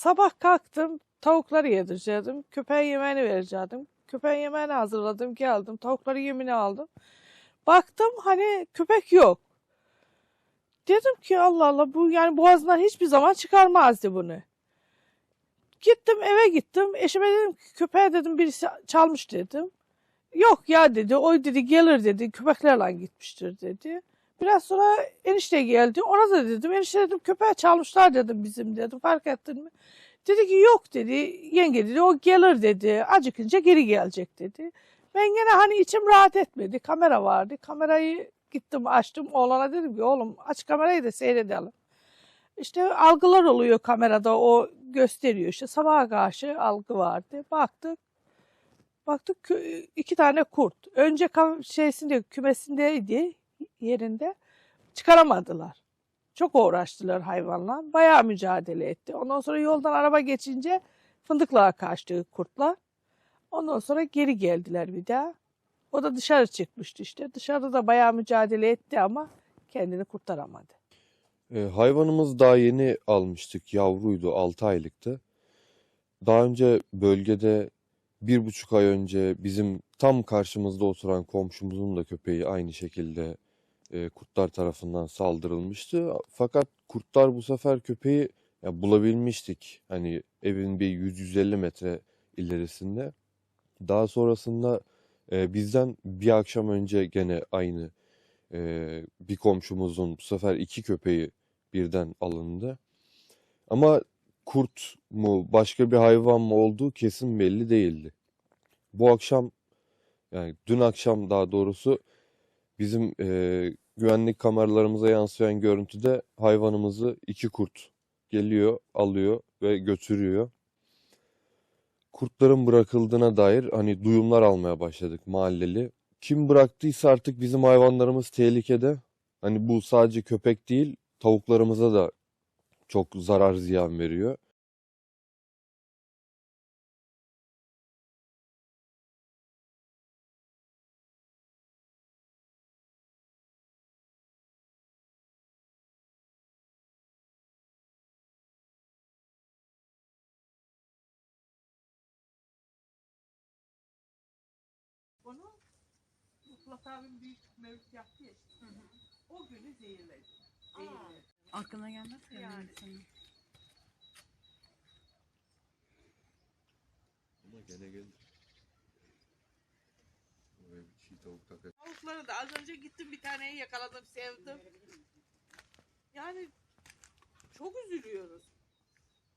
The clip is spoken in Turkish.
sabah kalktım tavukları yedireceğim. Köpeğe yemeğini vereceğim. Köpeğin yemeğini hazırladım geldim. Tavukları yemini aldım. Baktım hani köpek yok. Dedim ki Allah Allah bu yani boğazından hiçbir zaman çıkarmazdı bunu. Gittim eve gittim. Eşime dedim ki köpeğe dedim birisi çalmış dedim. Yok ya dedi. Oy dedi gelir dedi. Köpeklerle gitmiştir dedi. Biraz sonra enişte geldi. Ona da dedim. Enişte dedim köpeği çalmışlar dedim bizim dedim. Fark ettin mi? Dedi ki yok dedi. Yenge dedi o gelir dedi. Acıkınca geri gelecek dedi. Ben gene hani içim rahat etmedi. Kamera vardı. Kamerayı gittim açtım. Oğlana dedim ki oğlum aç kamerayı da seyredelim. İşte algılar oluyor kamerada o gösteriyor. İşte sabaha karşı algı vardı. Baktık. Baktık iki tane kurt. Önce şeysinde kümesindeydi yerinde. Çıkaramadılar. Çok uğraştılar hayvanla. Bayağı mücadele etti. Ondan sonra yoldan araba geçince fındıklığa kaçtı kurtlar. Ondan sonra geri geldiler bir daha. O da dışarı çıkmıştı işte. Dışarıda da bayağı mücadele etti ama kendini kurtaramadı. E, hayvanımız daha yeni almıştık. Yavruydu, 6 aylıktı. Daha önce bölgede bir buçuk ay önce bizim tam karşımızda oturan komşumuzun da köpeği aynı şekilde e, kurtlar tarafından saldırılmıştı. Fakat kurtlar bu sefer köpeği ya, bulabilmiştik. Hani evin bir 100-150 metre ilerisinde. Daha sonrasında e, bizden bir akşam önce gene aynı e, bir komşumuzun bu sefer iki köpeği birden alındı. Ama kurt mu başka bir hayvan mı olduğu kesin belli değildi. Bu akşam yani dün akşam daha doğrusu bizim e, güvenlik kameralarımıza yansıyan görüntüde hayvanımızı iki kurt geliyor, alıyor ve götürüyor. Kurtların bırakıldığına dair hani duyumlar almaya başladık mahalleli. Kim bıraktıysa artık bizim hayvanlarımız tehlikede. Hani bu sadece köpek değil, tavuklarımıza da çok zarar ziyan veriyor. Mutlak abim büyük mevcut yaptı ya. O günü zehirledi. Zehirledi. Aklına gelmez ki Yani. yani. senin. Ama gene gelir. Oraya bir çiğ tavuk takar. Tavukları da az önce gittim bir taneyi yakaladım sevdim. Yani çok üzülüyoruz.